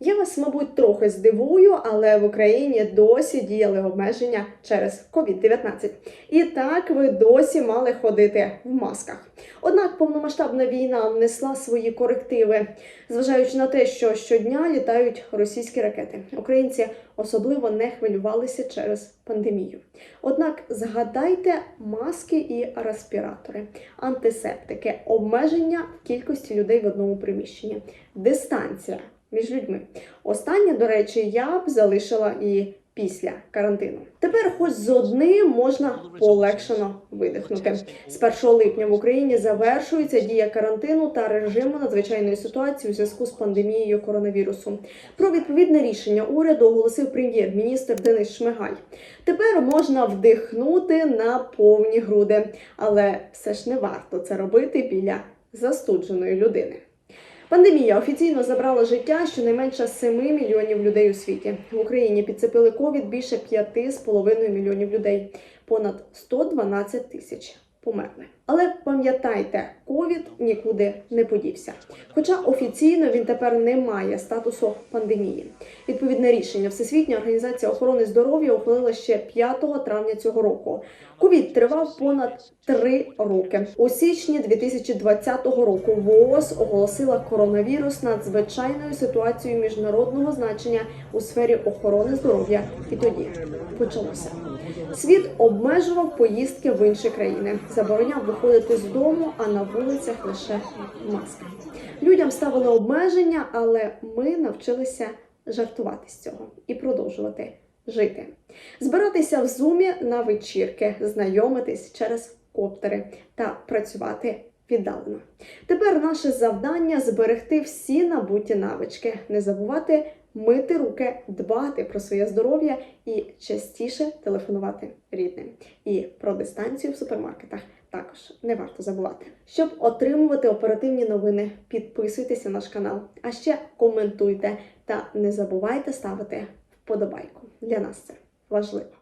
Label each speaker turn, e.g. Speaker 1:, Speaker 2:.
Speaker 1: Я вас, мабуть, трохи здивую, але в Україні досі діяли обмеження через COVID-19. І так ви досі мали ходити в масках. Однак повномасштабна війна внесла свої корективи, зважаючи на те, що щодня літають російські ракети. Українці особливо не хвилювалися через пандемію. Однак згадайте маски і респіратори, антисептики, обмеження кількості людей в одному приміщенні, дистанція між людьми. Останнє, до речі, я б залишила і після карантину. Тепер, хоч з одним можна полегшено видихнути. З 1 липня в Україні завершується дія карантину та режиму надзвичайної ситуації у зв'язку з пандемією коронавірусу. Про відповідне рішення уряду оголосив прем'єр-міністр Денис Шмигаль. Тепер можна вдихнути на повні груди, але все ж не варто це робити біля застудженої людини. Пандемія офіційно забрала життя щонайменше 7 мільйонів людей у світі. В Україні підцепили ковід більше 5,5 мільйонів людей, понад 112 тисяч померли. Але пам'ятайте, ковід нікуди не подівся. Хоча офіційно він тепер не має статусу пандемії. Відповідне рішення Всесвітня організація охорони здоров'я ухвалила ще 5 травня цього року. Ковід тривав понад три роки. У січні 2020 року ВООЗ оголосила коронавірус надзвичайною ситуацією міжнародного значення у сфері охорони здоров'я. І тоді почалося. Світ обмежував поїздки в інші країни, забороняв виходити з дому, а на вулицях лише маски. Людям ставили обмеження, але ми навчилися жартувати з цього і продовжувати жити. Збиратися в зумі на вечірки, знайомитись через коптери та працювати віддалено. Тепер наше завдання зберегти всі набуті навички, не забувати мити руки, дбати про своє здоров'я і частіше телефонувати рідним. І про дистанцію в супермаркетах також не варто забувати. Щоб отримувати оперативні новини, підписуйтесь на наш канал, а ще коментуйте та не забувайте ставити вподобайку. Для нас це важливо.